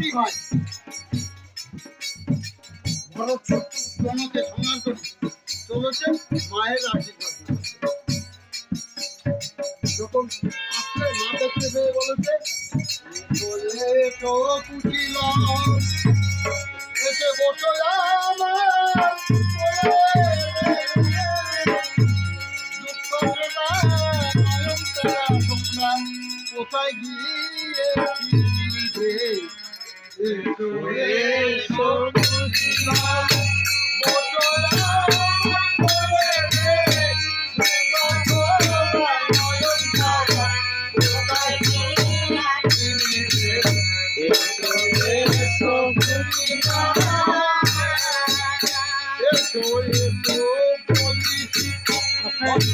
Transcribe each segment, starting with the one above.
দুটি হয় চলেছে মায়ের আশীর্বাদ। যখন মা দেখতে পেয়ে বলেছে এসে বসো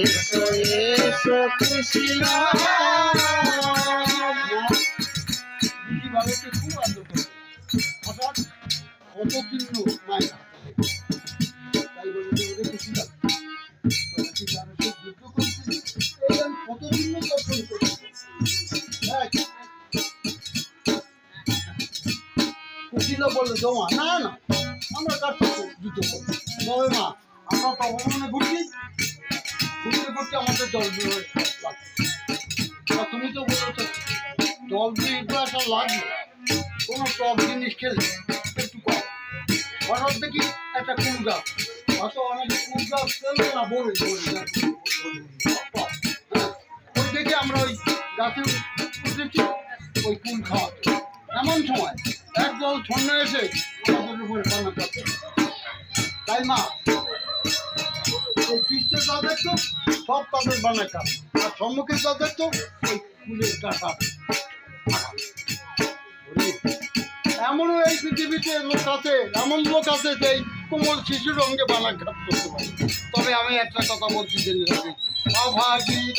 এসো এসো খুশি লাগে তোরা কি জানো সে যুদ্ধ করছিস এই আমি কতদিন দর্শন করছি কুকিলা বলল, জমা। না না, আমরা সাথে যুদ্ধ করব? মা আমরা তো ঘুরতে ঘুরতে আমাদের জল দিয়ে তুমি তো বলেছ জল দিয়ে একটা লাগবে কোনো টক জিনিস খেলে একটু কম হঠাৎ দেখি একটা কুল গাছ হয়তো অনেকে কুল গাছ ফেলবে না বলে ওই দেখে আমরা ওই গাছে উঠেছি ওই কুল খাওয়াতে এমন সময় একদল ছন্ন এসে আমাদের উপরে পানা করছে তাই মা ওই পিসতে যা সব তাদের বানা কাজ আর সম্মুখে যা ওই ফুলের এমনও এই পৃথিবীতে লোক আছে এমন লোক আছে যে এই কোমল শিশুর অঙ্গে বানাঘাত করতে পারে তবে আমি একটা কথা বলছি জেনে রাখি অভাগীর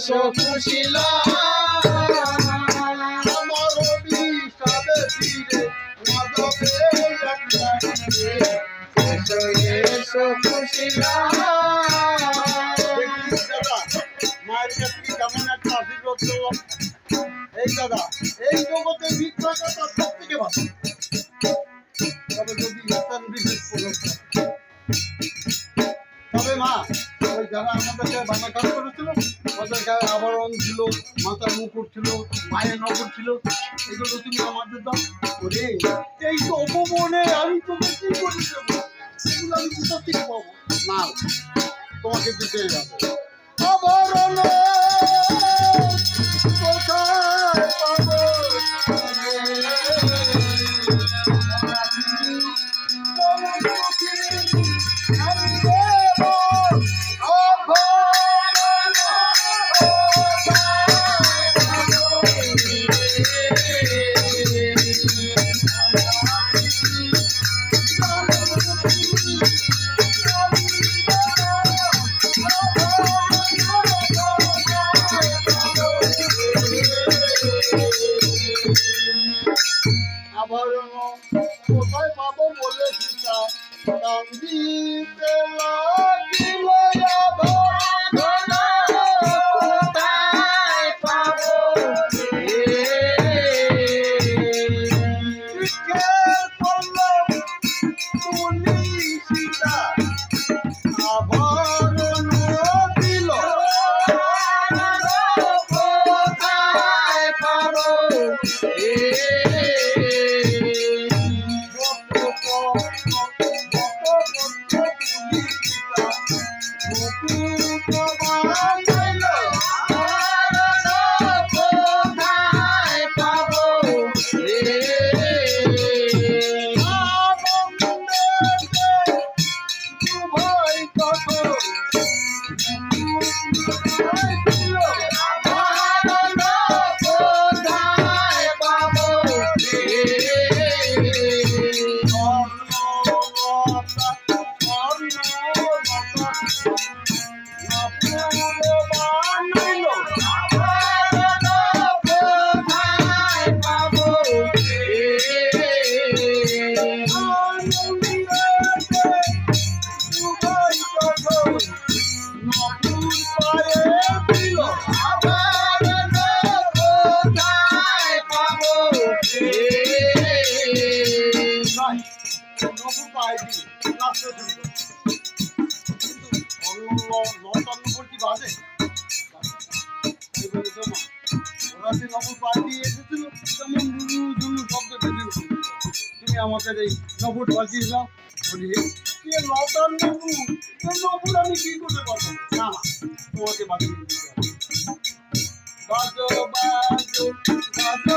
এসো খুশিলা আমার অভিশাপে ফিরে একবারে। এসো এসো খুশিলা মায়ের কাছ কেমন একটা আশীর্বাদ পেলাম। এই দাদা এই জগতে মিথ্যা কথা সব থেকে ভালো তবে মা ওই যারা আমাদের বানা কাজ ছিল মাথার মুকুট ছিল মায়ের নগর ছিল, এগুলো তুমি আমাদের দাও। ওরে, এই তো অপমনে আমি তোকে কি করে দেবো? এগুলো আমি কোথা থেকে পাবো? না তোমাকে দিতে যাব আবরণ আমাদের এই নবুট বাজিয়ে দাও বলি, কে লতার নবু? তো নবুর আমি কি করতে পারব না তোমাকে বাজিয়ে দিতে হবে। বাজো বাজো বাজো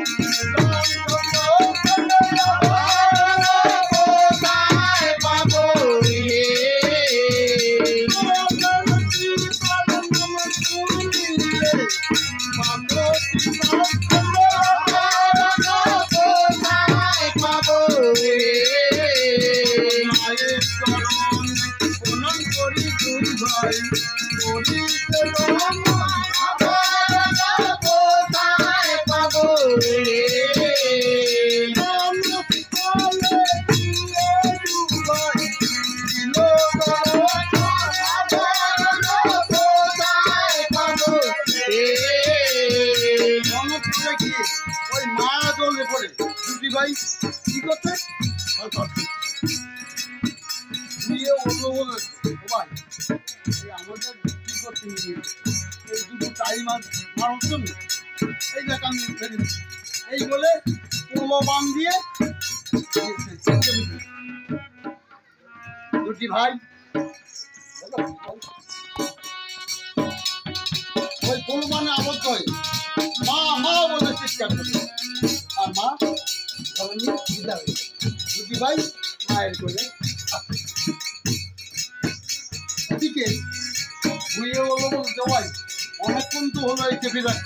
এই বলে পোলো দিয়ে দুটি ভাই। ওই পোলো মানে আবদ্ধ হয়ে। মা মা বলে চিৎকার করছে আর মা ধরে বিদা হয়ে দুটি ভাই মায়ের কোলে he's like,